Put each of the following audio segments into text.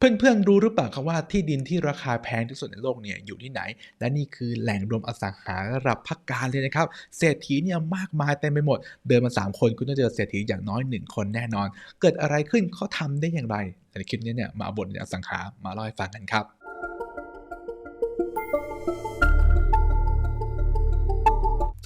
เพื่อนๆรู้หรือเปล่าครับว่าที่ดินที่ราคาแพงที่สุดในโลกเนี่ยอยู่ที่ไหน และนี่คือแหล่งรวมอสังหาระดับพักการเลยนะครับ เศรษฐีเนี่ยมากมายเต็มไปหมด เดินมา 3 คนคุณต้องเจอเศรษฐีอย่างน้อย 1 คนแน่นอน เกิดอะไรขึ้นเขาทำได้อย่างไร ในคลิปนี้เนี่ยมาเอาบทในอสังหามาเล่าให้ฟังกันครับ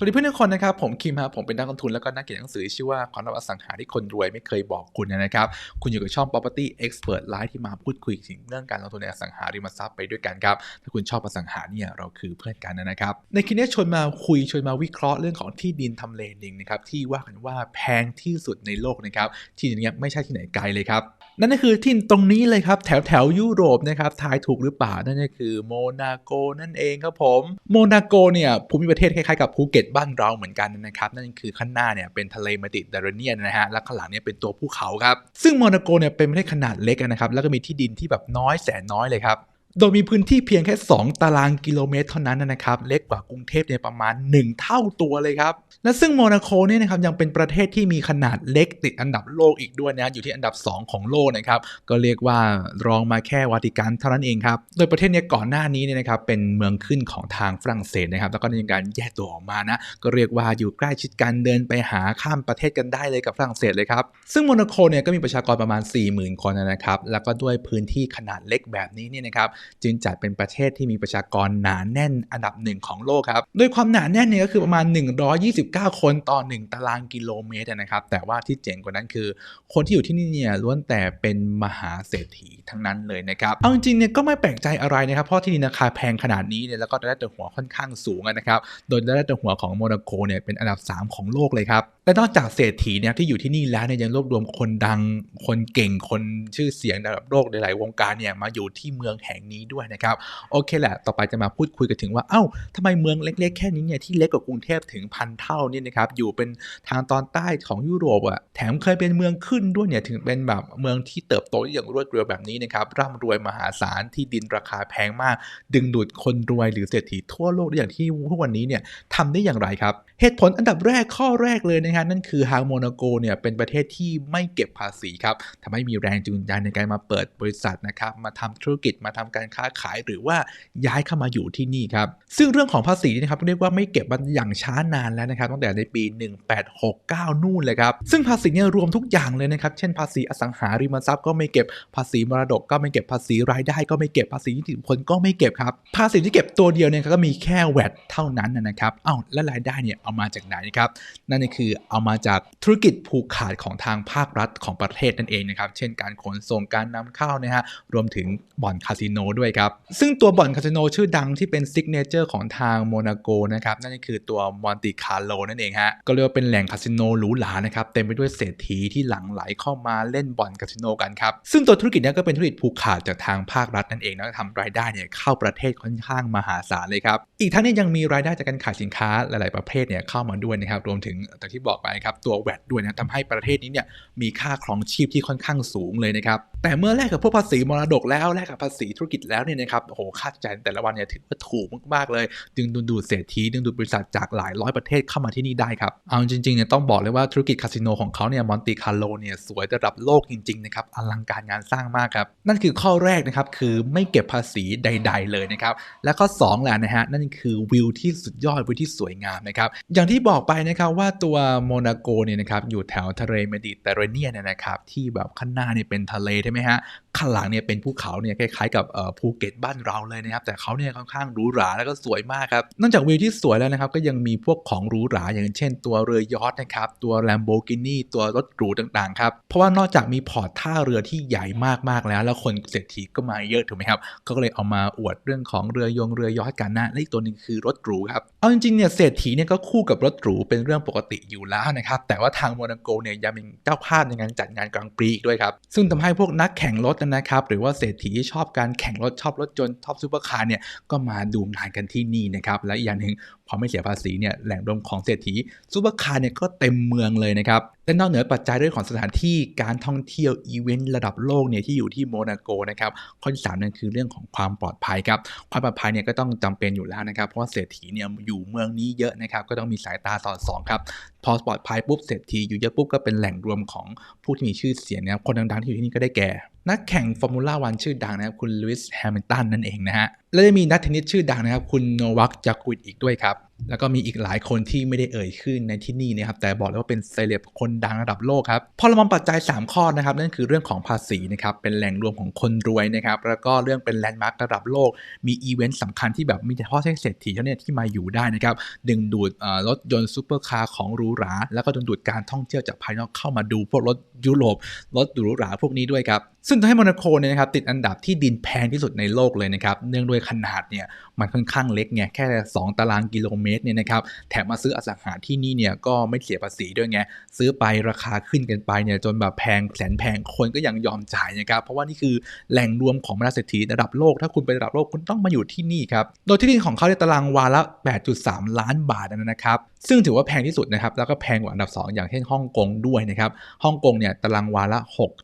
วัสดีเพื่อนทุกคนนะครับผมคิมครับผมเป็นนักลงทุนแล้วก็นักเขียนหนังสือชื่อว่าความลับอสังหาที่คนรวยไม่เคยบอกคุณนะครับ คุณอยู่กับช่อง Property Expert Live ที่มาพูดคุยถึงเรื่องการลงทุนในอสังหาริมทรัพย์ไปด้วยกันครับถ้าคุณชอบอสังหาเนี่ยเราคือเพื่อนกันนะครับ ในคลิปนี้ชวนมาคุยชวนมาวิเคราะห์เรื่องของที่ดินทำเลหนึ่งนะครับที่ว่ากันว่าแพงที่สุดในโลกนะครับที่ดินเนี้ยไม่ใช่ที่ไหนไกลเลยครับ นั่นก็คือที่ตรงนี้เลยครับ แถวแถวยุโรปนะครับทายถูกหรือเปล่า นั่นก็คือโมนาโกนั่นเองครับผม โมนาโกเนี่ยภูมิประเทศคล้ายๆกับภูเก็ตบ้านเราเหมือนกันนะครับ นั่นคือข้างหน้าเนี่ยเป็นทะเลมดิเตอร์เรเนียนนะฮะและข้างหลังเนี่ยเป็นตัวภูเขาครับ ซึ่งโมนาโกเนี่ยเป็นประเทศขนาดเล็กนะครับแล้วก็มีที่ดินที่แบบน้อยแสนน้อยเลยครับ โดยมีพื้นที่เพียงแค่ 2 ตารางกิโลเมตรเท่านั้นนะครับ เล็กกว่ากรุงเทพเนี่ยประมาณ 1 เท่าตัวเลยครับ และซึ่งโมนาโกเนี่ยนะครับยังเป็นประเทศที่มีขนาดเล็กติดอันดับโลกอีกด้วยนะอยู่ที่อันดับ 2 ของโลกนะครับ ก็เรียกว่ารองมาแค่วาติกันเท่านั้นเองครับ โดยประเทศเนี้ก่อนหน้านี้เนี่ยนะครับเป็นเมืองขึ้นของทางฝรั่งเศสนะครับ แล้วก็มีการแยกตัวออกมานะก็เรียกว่าอยู่ใกล้ชิดกันเดินไปหาข้ามประเทศกันได้เลยกับฝรั่งเศสเลยครับซึ่งโมนาโกเนี่ยก็มีประชากรประมาณ 40,000 คนนะครับแล้วก็ด้วยพื้นที่ขนาดเล็กแบบนี้เนี่ยนะครับจึงจัดเป็นประเทศที่มีประชากรหนาแน่นอันดับหนึ่งของโลกครับโดยความหนาแน่นเนี่ยก็คือประมาณ 129 คนต่อ 1 ตารางกิโลเมตรนะครับแต่ว่าที่เจ๋งกว่านั้นคือ คนที่อยู่ที่นี่เนี่ยล้วนแต่เป็นมหาเศรษฐีทั้งนั้นเลยนะครับเอาจริงๆเนี่ยก็ไม่แปลกใจอะไรนะครับเพราะที่ดินราคาแพงขนาดนี้เนี่ยแล้วก็ได้แต่หัวค่อนข้างสูงนะครับโดยได้แต่หัวของโมนาโกเนี่ยเป็นอันดับ 3 ของโลกเลยครับและนอกจากเศรษฐีเนี่ยที่อยู่ที่นี่แล้วเนี่ยยังรวบรวมคนดัง คนเก่งคนชื่อเสียงระดับโลกในหลายวงการเนี่ยมาอยู่ที่เมืองแห่งนี้ด้วยนะครับ โอเคแหละ ต่อไปจะมาพูดคุยกันถึงว่า เอ้าทำไมเมืองเล็ก ๆ แค่นี้เนี่ยที่เล็กกว่ากรุงเทพถึงพันเท่านี่นะครับ อยู่เป็นทางตอนใต้ของยุโรปอะแถมเคยเป็นเมืองขึ้นด้วยเนี่ยถึงเป็นแบบเมืองที่เติบโตอย่างรวดเร็วแบบนี้นะครับ ร่ำรวยมหาศาลที่ดินราคาแพงมาก ดึงดูดคนรวยหรือเศรษฐีทั่วโลกได้อย่างที่ทุกวันนี้เนี่ยทำได้อย่างไรครับ เหตุผลอันดับแรกข้อแรกเลยนะครับนั่นคือฮางโมนาโกเนี่ยเป็นประเทศที่ไม่เก็บภาษีครับทำให้มีแรงจูงใจในการมาเปิดบริษัทนะครับมาทำธุรกิจมาทำการการค้าขายหรือว่าย้ายเข้ามาอยู่ที่นี่ครับ ซึ่งเรื่องของภาษีนะครับเรียกว่าไม่เก็บมาอย่างช้านานแล้วนะครับตั้งแต่ในปี 1869 นู่นเลยครับซึ่งภาษีเนี่ยรวมทุกอย่างเลยนะครับเช่นภาษีอสังหาริมทรัพย์ก็ไม่เก็บภาษีมรดกก็ไม่เก็บภาษีรายได้ ก็ไม่เก็บภาษีนิติบุคคลก็ไม่เก็บครับภาษีที่เก็บตัวเดียวเนี่ยก็มีแค่แวดเท่านั้นนะครับเอ้าแล้วรายได้เนี่ยเอามาจากไหนครับนั่นคือเอามาจากธุรกิจผูกขาดของทางภาครัฐของประเทศนั่นเองนะครับเช่นการขนส่งการนำเข้านะฮะรวมถึงบ่อนคาสิโนด้วยครับ ซึ่งตัวบ่อนคาสิโนชื่อดังที่เป็นซิกเนเจอร์ของทางโมนาโกนะครับนั่นก็คือตัวมอนติคาร์โลนั่นเองฮะก็เรียกว่าเป็นแหล่งคาสิโนหรูหรานะครับเต็มไปด้วยเศรษฐีที่หลั่งไหลเข้ามาเล่นบ่อนคาสิโนกันครับซึ่งตัวธุรกิจนี้ก็เป็นธุรกิจผูกขาดจากทางภาครัฐนั่นเองนะทำรายได้เนี่ยเข้าประเทศค่อนข้างมหาศาลเลยครับอีกทั้งนี้ยังมีรายได้จากการขายสินค้าหลาย ๆ ประเภทเนี่ยเข้ามาด้วยนะครับรวมถึงแต่ที่บอกไปครับตัวแวดด้วยนะทำให้ประเทศนี้เนี่ยมีค่าครองชีพที่ค่อนข้างสูงเลยนะครับแต่เมื่อแลกกับพวกภาษีมรดกแล้วแลกกับภาษีธุรกิจแล้วเนี่ยนะครับโอ้โหค่าใช้จ่ายแต่ละวันเนี่ยถือว่าถูกมากๆเลย จึงดึงดูดเศรษฐีดึงดูดบริษัทจากหลายร้อยประเทศเข้ามาที่นี่ได้ครับเอาจริงๆเนี่ยต้องบอกเลยว่าธุรกิจคาสิโนของเขาเนี่ยมอนติคาร์โลเนี่ยสวยระดับโลกจริงๆนะครับอลังการงานสร้างมากครับนั่นคือข้อแรกนะครับคือไม่เก็บภาษีใด ๆ เลยนะครับและข้อ2แหละนะฮะนั่นคือวิวที่สุดยอดวิวที่สวยงามนะครับอย่างที่บอกไปนะครับว่าตัวโมนาโกเนี่ยนะครับอยู่แถวทะเลเมดิเตอร์เรเนียนนะครับที่แบบข้างหน้าเนี่ยเป็นทะเลใช่ไหมฮะ ข้างหลังเนี่ยเป็นภูเขาเนี่ยคล้ายๆกับภูเก็ตบ้านเราเลยนะครับ แต่เขาเนี่ยค่อนข้างหรูหราแล้วก็สวยมากครับนอกจากวิวที่สวยแล้วนะครับ ก็ยังมีพวกของหรูหราอย่างเช่น ตัวเรือยอทนะครับ ตัว Lamborghini ตัวรถหรูต่างๆครับเพราะว่านอกจากมีพอร์ตท่าเรือที่ใหญ่มากๆแล้ว แล้วคนเศรษฐีก็มาเยอะถูกไหมครับก็เลยเอามาอวดเรื่องของเรือยงเรือยอทกันนะและอีกตัวหนึ่งคือรถหรูครับเอาจริงๆเนี่ยเศรษฐีเนี่ยก็คู่กับรถหรูเป็นเรื่องปกติอยู่แล้วนะครับแต่ว่าทางโมนาโกเนี่ยยังเป็นเจ้าภาพในงานจัดงานกลางปีอีกด้วยครับซึ่งทำให้พวกนักแข่งรถนะครับหรือว่าเศรษฐีที่ชอบการแข่งรถชอบรถจนชอบซูเปอร์คาร์เนี่ยก็มาดูงานกันที่นี่นะครับและอีกอย่างหนึ่งพอไม่เสียภาษีเนี่ยแหล่งรวมของเศรษฐีซูเปอร์คาร์เนี่ยก็เต็มเมืองเลยนะครับและนอกเหนือปัจจัยเรื่องของสถานที่การท่องเที่ยวอีเวนต์ระดับโลกเนี่ยที่อยู่ที่โมนาโกนะครับข้อที่สามนั่นคือเรื่องของความปลอดภัยครับความปลอดภัยเนี่ยก็ต้องจำเป็นอยู่แล้วนะครับเพราะว่าเศรษฐีเนี่ยอยู่เมืองนี้เยอะนะครับก็ต้องมีสายตาสอดส่องครับพอปลอดภัยปุ๊บเศรษฐีอยู่เยอะปุ๊บก็เป็นแหล่งรวมของผู้ที่มีชื่อเสียงนะครับคนดังๆที่อยู่ที่นี่ก็ได้แก่ นักแข่งฟอร์มูล่าวันชื่อดังนะครับ คุณลุยส์แฮมิลตันนั่นเองนะฮะ และจะมีนักเทนนิสชื่อดังนะครับ คุณโนวัคจากวิดอีกด้วยครับ แล้วก็มีอีกหลายคนที่ไม่ได้เอ่ยขึ้นในที่นี่นะครับ แต่บอกเลยว่าเป็นเซเลบคนดังระดับโลกครับ พอเรามองปัจจัย 3 ข้อนะครับ นั่นคือเรื่องของภาษีนะครับ เป็นแหล่งรวมของคนรวยนะครับ แล้วก็เรื่องเป็นแลนด์มาร์กระดับโลก มีอีเวนต์สำคัญที่แบบมีเฉพาะเศรษฐีเท่านี้ที่มาอยู่ได้นะครับ ดึงดูดรถยนต์ซูเปอร์คาร์ของหรูหรา แล้วก็ดึงดูดการท่องเที่ยวจากภายนอกเข้ามาดูพวกรถยุโรป รถหรูหราพวกนี้ด้วยครับ ซึ่งทำให้โมนาโกเนี่ยนะครับติดอันดับที่ดินแพงที่สุดในโลกเลยนะครับ เนื่องด้วยขนาดเนี่ยมันค่อนข้างเล็กไงแค่ 2 ตารางกิโลเมตรเนี่ยนะครับแถมมาซื้ออสังหาที่นี่เนี่ยก็ไม่เสียภาษีด้วยไงซื้อไปราคาขึ้นกันไปเนี่ยจนแบบแพงแสนแพงคนก็ยังยอมจ่ายนะครับเพราะว่านี่คือแหล่งรวมของมหาเศรษฐีระดับโลก ถ้าคุณไประดับโลกคุณต้องมาอยู่ที่นี่ครับโดยที่ดินของเขาในตารางวาละ 8.3 ล้านบาทนะครับซึ่งถือว่าแพงที่สุดนะครับแล้วก็แพงกว่าอันดับ 2 อย่างเช่นฮ่องกงด้วยนะครับฮ่องกงเนี่ยตารางวาละ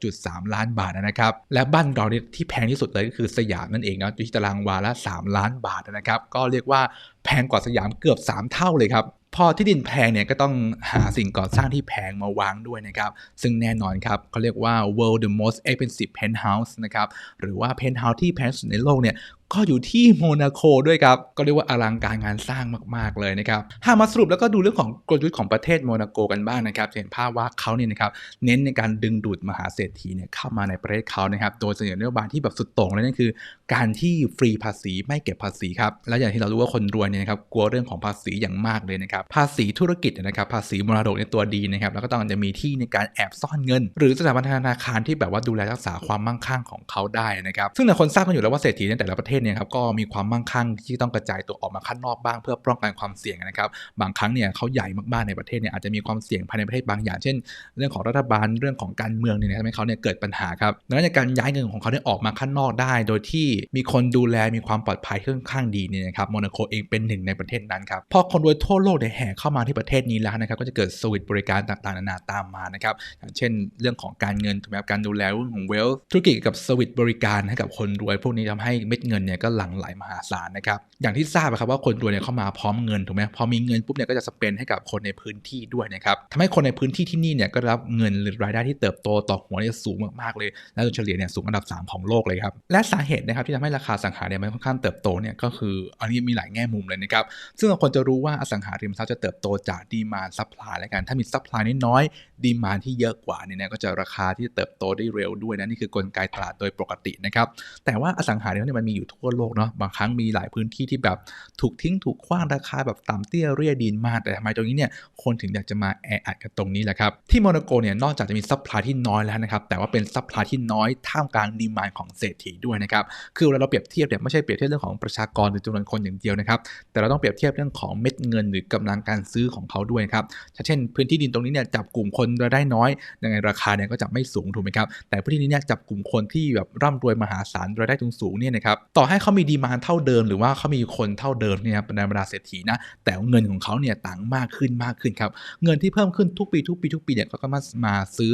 6.3 ล้านบาทนะครับและบ้านเราเนี่ยที่แพงที่สุดเลยก็คือสยามนั่นเองนะอยู่ที่ตารางวาละ 3 ล้านบาทนะครับก็เรียกว่าแพงกว่าสยามเกือบ 3 เท่าเลยครับพอที่ดินแพงเนี่ยก็ต้องหาสิ่งก่อสร้างที่แพงมาวางด้วยนะครับ ซึ่งแน่นอนครับเขาเรียกว่า world the most expensive penthouse นะครับ หรือว่า penthouse ที่แพงสุดในโลกเนี่ย ก็อยู่ที่โมนาโกด้วยครับ ก็เรียกว่าอลังการงานสร้างมากๆเลยนะครับหากมาสรุปแล้วก็ดูเรื่องของกลยุทธ์ของประเทศโมนาโกกันบ้างนะครับเห็นภาพว่าเขาเนี่ยนะครับเน้นในการดึงดูดมหาเศรษฐีเนี่ยเข้ามาในประเทศเขานะครับโดยเสนอนโยบายที่แบบสุดโต่งเลยนั่นคือ การที่ฟรีภาษีไม่เก็บภาษีครับและอย่างที่เรารู้ว่าคนรวยเนี่ยนะครับกลัวเรื่องของภาษีอย่างมากเลยนะครับภาษีธุรกิจนะครับภาษีมรดกในตัวดีนะครับแล้วก็ต้องจะมีที่ในการแอบซ่อนเงิน หรือสถาบันธนาคารที่แบบว่าดูแลรักษาความมั่งคั่งของเขาได้นะครับซึ่งหลายคนทราบกันอยู่แล้วว่าเศรษฐีในแต่ละประเทศเนี่ยครับก็มีความมั่งคั่งที่ต้องกระจายตัวออกมาข้างนอกบ้างเพื่อป้องกันความเสี่ยงนะครับบางครั้งเนี่ยเขาใหญ่มากๆในประเทศเนี่ยอาจจะมีความเสี่ยงภายในประเทศบางอย่าง เช่น เรื่องของรัฐบาลเรื่องของการเมืองเนี่ยทำให้เขาเนี่ยเกิดปัญหาครับดังนั้นการย้ายเงินของเขาเนี่ยออกมาข้างนอกได้ โดยที่มีคนดูแลมีความปลอดภัยค่อนข้างดีเนี่ยนะครับโมนาโกเองเป็นหนึ่งในประเทศนั้นครับพอคนรวยทั่วโลกเนี่ยแห่เข้ามาที่ประเทศนี้แล้วนะครับก็จะเกิดสวิตบริการต่างๆนานาตามมานะครับอย่างเช่น เรื่องของการเงินถูกไหมครับการดูแลเรื่องของเวลธุรกิจกับสวิตบริการให้กับคนรวยพวกนี้ทำให้เม็ดเงินเนี่ยก็หลั่งไหลมหาศาลนะครับอย่างที่ทราบครับว่าคนรวยเนี่ยเข้ามาพร้อมเงินถูกไหมพอมีเงินปุ๊บเนี่ยก็จะสเปนให้กับคนในพื้นที่ด้วยนะครับทำให้คนในพื้นที่ที่นี่เนี่ยก็รับเงินหรือรายได้ที่เติบโตต่อหัวเนี่ยสูงมากๆเลย และโดยเฉลี่ยเนี่ยสูงอันดับ 3 ของโลกเลยครับและสาเหตุนะครับที่ทำให้ราคาสังหาเนี่ยมันค่อนข้างเติบโตเนี่ยก็คืออันนี้มีหลายแง่มุมเลยนะครับซึ่งเราควรจะรู้ว่าอสังหาริมทรัพย์จะเติบโตจากดีมานซัพพลายแล้วกันถ้ามีซัพพลายน้อยดีมานที่เยอะกว่าเนี่ยก็จะราคาที่เติบโตได้เร็วด้วยนะนี่คือกลไกตลาดโดยปกตินะครับแต่ว่าอสังหาริมทรัพย์มันมีอยู่ทัั่วโลกเนาะบางครั้งมีหลายพื้นที่ที่แบบถูกทิ้งถูกขว้างราคาแบบต่ำเตี้ยเรียดินมากแต่ทำไมตรงนี้เนี่ยคนถึงอยากจะมาแออัดกันตรงนี้แหละครับที่โมนาโกเนี่ยนอกจากจะมีซัพพลายที่น้อยแล้วนะครับแต่ว่าเป็นซัพพลายที่น้อยท่ามกลางดีมานของเศรษฐีด้วยนะครับคือเวลาเราเปรียบเทียบเนี่ยไม่ใช่เปรียบเทียบเรื่องของประชากรหรือจำนวนคนอย่างเดียวนะครับแต่เราต้องเปรียบเทียบเรื่องของเม็ดเงินหรือกำลังการซื้อของเขาด้วยครับเช่น พื้นที่ดินตรงนี้เนี่ยจับกลุ่มคนรายได้น้อยยังไงราคาเนี่ยก็จะไม่สูงถูกไหมครับแต่พื้นที่นี้เนี่ยจับกลุ่มคนที่แบบร่ำรวยมหาศาลรายได้สูงๆเนี่ยนะครับต่อให้เขามีดีมานเท่าเดิม หรือว่าเขามีคนเท่าเดิมเนี่ยในบรรดาเศรษฐีนะแต่เงินของเขาเนี่ยต่างมากขึ้นมากขึ้นครับเงินที่เพิ่มขึ้นทุกปีทุกปีทุกปีเนี่ยก็มามาซื้อ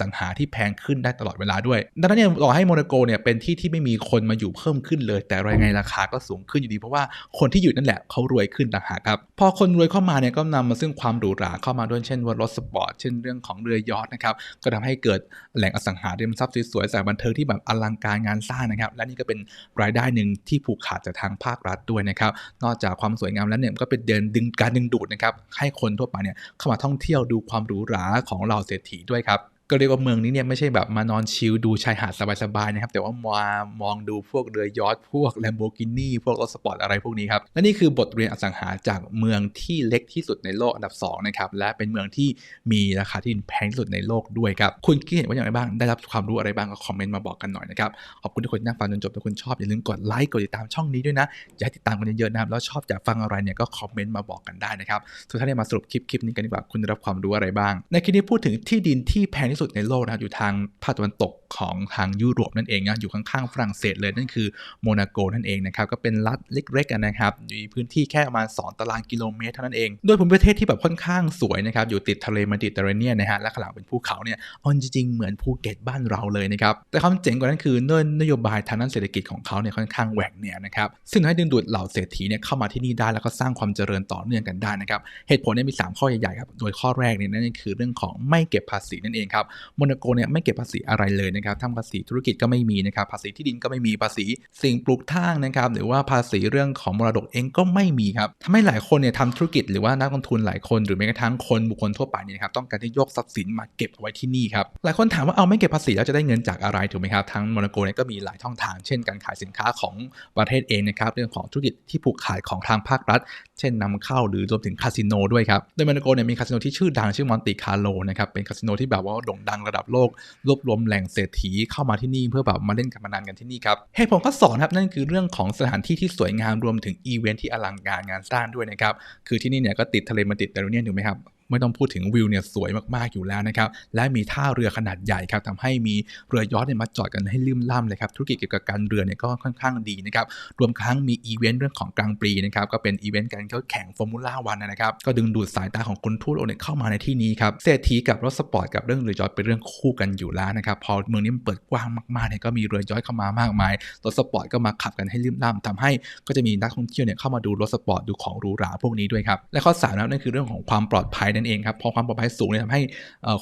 สังหาที่แพงขึ้นได้ตลอดเวลาด้วย ดังนั้นเนี่ยต่อให้โมนาโกเนี่ยเป็นที่ที่ไม่มีคนมาอยู่เพิ่มขึ้นเลย แต่รายไงราคาก็สูงขึ้นอยู่ดี เพราะว่าคนที่อยู่นั่นแหละเขารวยขึ้นต่างหากครับ พอคนรวยเข้ามาเนี่ยก็นำมาซึ่งความหรูหราเข้ามาด้วยเช่นว่ารถสปอร์ตเช่นเรื่องของเรือยอทนะครับก็ทำให้เกิดแหล่งอสังหาริมทรัพย์สวยๆสายบันเทิงที่แบบอลังการงานสร้างนะครับ และนี่ก็เป็นรายได้หนึ่งที่ผูกขาดจากทางภาครัฐด้วยนะครับ นอกจากความสวยงามแล้วเนี่ยก็เป็นเดินดึงการดึงดูดนะครับให้คนทั่วไปเนี่ยเข้ามาท่องเที่ยวดูความหรูหราของเราเศรษฐีด้วยครับ ก็เรียกว่าเมืองนี้เนี่ยไม่ใช่แบบมานอนชิลดูชายหาดสบายๆนะครับ แต่ว่ามามองดูพวกเรือยอทพวก Lamborghini พวกรถสปอร์ตอะไรพวกนี้ครับ และนี่คือบทเรียนอสังหาจากเมืองที่เล็กที่สุดในโลกอันดับ2นะครับและเป็นเมืองที่มีราคาที่ดินแพงที่สุดในโลกด้วยครับ คุณคิดเห็นว่าอย่างไรบ้าง ได้รับความรู้อะไรบ้างก็คอมเมนต์มาบอกกันหน่อยนะครับ ขอบคุณทุกคนที่นั่งฟังจนจบถ้าคุณชอบอย่าลืมกดไลค์กดติดตามช่องนี้ด้วยนะอยากให้ติดตามกันเยอะๆนะครับแล้วชอบอยากฟังอะไรเนี่ยก็คอมเมนต์มาบอกกันได้นะครับสุดท้ายเนี่ยมาสรุปคลิปคลิปนี้กันดีกว่าคุณได้รับความรู้อะไรบ้าง ในคลิปนี้พูดถึงที่ดินที่แพงที่สุดในโลกนะครับอยู่ทางภาคตะวันตกของทางยุโรปนั่นเองนะอยู่ข้างๆฝรั่งเศสเลยนั่นคือโมนาโกนั่นเองนะครับก็เป็นรัฐเล็กๆกันนะครับอยู่พื้นที่แค่ประมาณ 2 ตารางกิโลเมตรเท่านั้นเองโดยภูมิประเทศที่แบบค่อนข้างสวยนะครับอยู่ติดทะเลเมดิเตอร์เรเนียนนะฮะและข้างหลังเป็นภูเขาเนี่ยออนจริงๆเหมือนภูเก็ตบ้านเราเลยนะครับแต่ความเจ๋งกว่านั้นคือเนื่องนโยบายทางด้านเศรษฐกิจของเขาเนี่ยค่อนข้างแหวกแนวนะครับซึ่งทำให้ดึงดูดเหล่าเศรษฐีเนี่ยเข้ามาที่นี่ได้แล้วก็สร้างความเจริญต่อเนื่องกันได้นะครับเหตุผลเนี่ยมี 3 ข้อใหญ่ๆครับโดยข้อแรกเนี่ยนั่นคือเรื่องของไม่เก็บภาษีนั่นเองครับโมนาโกเนี่ยไม่เก็บภาษีอะไรเลยนะครับทั้งภาษีธุรกิจก็ไม่มีนะครับภาษีที่ดินก็ไม่มีภาษีสิ่งปลูกทางนะครับหรือว่าภาษีเรื่องของมรดกเองก็ไม่มีครับทำให้หลายคนเนี่ยทำธุรกิจหรือว่านักลงทุนหลายคนหรือแม้กระทั่งคนบุคคลทั่วไปเนี่ยครับต้องการที่ยกทรัพย์สินมาเก็บเอาไว้ที่นี่ครับหลายคนถามว่าเอาไม่เก็บภาษีแล้วจะได้เงินจากอะไรถูกไหมครับทั้งโมนาโกเนี่ยก็มีหลายช่องทางเช่นการขายสินค้าของประเทศเองนะครับเรื่องของธุรกิจที่ผูกขาดของทางภาครัฐ เช่นนำเข้าหรือรวมถึงคาสิโนด้วยครับโดยโมนาโกเนี่ยมีคาสิโนที่ชื่อดังชื่อมอนติคาร์โลนะครับเป็นคาสิโนที่แบบว่าโดงดังระดับโลก รวบรวมแหล่งเศรษฐีเข้ามาที่นี่เพื่อแบบมาเล่นการพนันกันที่นี่ครับเหตุผลข้อสองครับนั่นคือเรื่องของสถานที่ที่สวยงามรวมถึงอีเวนท์ที่อลังการงานสร้างด้วยนะครับคือที่นี่เนี่ยก็ติดทะเลมาติดแตรูเนียนถูกไหมครับ ไม่ต้องพูดถึงวิวเนี่ยสวยมากๆอยู่แล้วนะครับ และมีท่าเรือขนาดใหญ่ครับทำให้มีเรือยอชเนี่ยมาจอดกันให้ลืมล่ำเลยครับ ธุรกิจเกี่ยวกับการเรือเนี่ยก็ค่อนข้างดีนะครับ รวมทั้งมีอีเวนต์เรื่องของกลางปีนะครับ ก็เป็นอีเวนต์การแข่งฟอร์มูล่าวันนะครับ ก็ดึงดูดสายตาของคนทั่วโลกเนี่ยเข้ามาในที่นี้ครับ เศรษฐีกับรถสปอร์ตกับเรื่องเรือยอชเป็นเรื่องคู่กันอยู่แล้วนะครับ พอเมืองนี้มันเปิดกว้างมากๆเนี่ยก็มีเรือยอชเข้ามามากมาย รถสปอร์ตก็มาขับกันให้ลืมล่ำทำให้ก็จะมีนักท่องเที่ยวเนี่ยเข้ามาดูรถสปอร์ตดูของหรูหราพวกนี้ด้วยครับและข้อสามนะนั่นคือเรื่องของความปลอดภัยนั่นเองครับพอความปลอดภัยสูงเนี่ยทำให้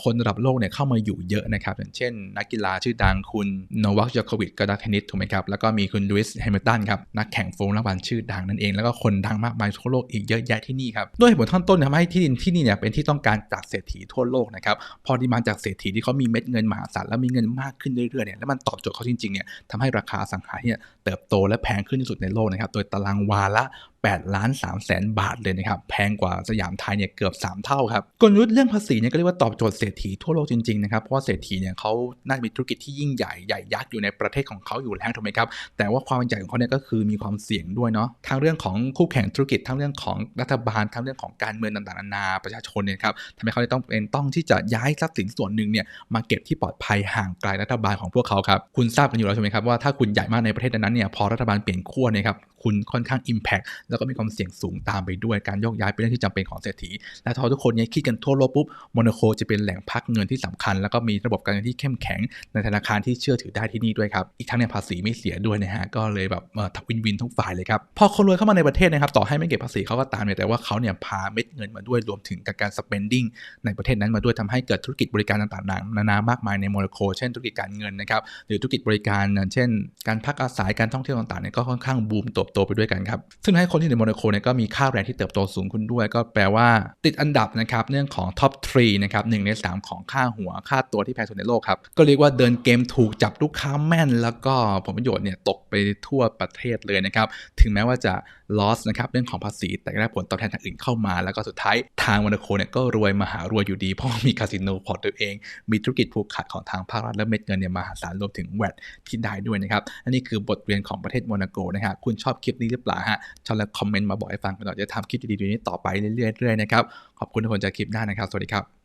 คนระดับโลกเนี่ยเข้ามาอยู่เยอะนะครับอย่างเช่น นักกีฬาชื่อดังคุณโนวัคยอควิดก็นักเทนนิสถูกไหมครับแล้วก็มีคุณลุยส์แฮมิลตันครับนักแข่งโฟล์วันชื่อดังนั่นเองแล้วก็คนดังมากมายทั่วโลกอีกเยอะแยะที่นี่ครับด้วยเหตุผลท่านต้นทำให้ที่ดินที่นี่เนี่ยเป็นที่ต้องการจากเศรษฐีทั่วโลกนะครับพอดีมาจากเศรษฐีที่เขามีเม็ดเงินมหาศาลแล้วมีเงินมากขึ้นเรื่อยๆเนี่ยแล้วมันตอบโจทย์เขาจริงๆเนี่ยทำให้ราคาสังหาเนี่ยเติบโตและแพงขึ้นที่สุดในโลกนะครับโดยตารางวาละ 8ล้าน3แสนบาทเลยนะครับแพงกว่าสยามไทยเนี่ยเกือบ 3 เท่าครับกลยุทธ์เรื่องภาษีเนี่ยก็เรียกว่าตอบโจทย์เศรษฐีทั่วโลกจริงๆนะครับเพราะว่าเศรษฐีเนี่ยเขาน่าจะมีธุรกิจที่ยิ่งใหญ่ใหญ่ยักษ์อยู่ในประเทศของเขาอยู่แล้วถูกไหมครับแต่ว่าความใหญ่ของเขาเนี่ยก็คือมีความเสี่ยงด้วยเนาะทั้งเรื่องของคู่แข่งธุรกิจทั้งเรื่องของรัฐบาลทั้งเรื่องของการเมืองต่างๆนานาประชาชนเนี่ยครับทำให้เขาต้องเป็นต้องที่จะย้ายทรัพย์สินส่วนหนึ่งเนี่ยมาเก็บที่ปลอดภัยห่างไกลรัฐบาลของพวกเขาครับคุณทราบกันอยู่แล้วใช่ไหมครับว่าถ้าคุณใหญ่มากในประเทศนั้นเนี่ยพอรัฐบาลเปลี่ยนขั้วเนี่ยครับ คุณค่อนข้าง Impact แล้วก็มีความเสี่ยงสูงตามไปด้วยการโยกย้ายเป็นเรื่องที่จำเป็นของเศรษฐี และถ้าทุกคนเนี้คิดกันทั่วโลกปุ๊บโมนาโคจะเป็นแหล่งพักเงินที่สำคัญ แล้วก็มีระบบการเงินที่เข้มแข็งในธนาคารที่เชื่อถือได้ที่นี่ด้วยครับอีกทั้งเนี่ยภาษีไม่เสียด้วยนะฮะก็เลยแบบวินวินทุกฝ่ายเลยครับพอคนรวยเข้ามาในประเทศนะครับต่อให้ไม่เก็บภาษีเขาก็ตามเนี่ยแต่ว่าเขาเนี่ยพาเม็ดเงินมาด้วยรวมถึงการ spending ในประเทศนั้นมาด้วยทำให้เกิดธุรกิจบริการต่างๆนานามากมายในโมนาโคเช่นธุรกิจการเงินนะครับหรือธุรกิจบริการเช่น การพักอาศัยการท่องเที่ยวต่างๆเนี่ยก็ค่อนข้างบูมตบโตไปด้วยกันครับ ซึ่งให้คนที่ในโมนาโคเนี่ยก็มีค่าแรงที่เติบโตสูงขึ้นด้วย ก็แปลว่าติดอันดับนะครับเรื่องของท็อป3นะครับหใน 3 ของค่าหัวค่าตัวที่แพงสุดในโลกครับ ก็เรียกว่าเดินเกมถูกจับลูกค้าแม่น แล้วก็ผลประโยชน์เนี่ยตกไปทั่วประเทศเลยนะครับ ถึงแม้ว่าจะ loss นะครับเรื่องของภาษีแต่ก็ได้ผลตอบแทนทางอื่นเข้ามา แล้วก็สุดท้ายทางโมนาโคเนี่ยก็รวยมหารวยอยู่ดี เพราะมีคาสิโนพอร์ตตัวเอง มีธุรกิจผูกขาดของทางภาครัฐและเม็ดเงินเนี่ยมหาศาลรวมถึงแวดที่ได้ด้วยนะครับอันนี้คือบทเรียนของประเทศโมนาโกนะฮะคุณชอบคลิปนี้หรือเปล่าฮะชอบแล้วคอมเมนต์มาบอกให้ฟังกันหน่อยจะทำคลิปดีๆนี้ต่อไปเรื่อยๆนะครับขอบคุณทุกคนจากคลิปหน้านะครับสวัสดีครับ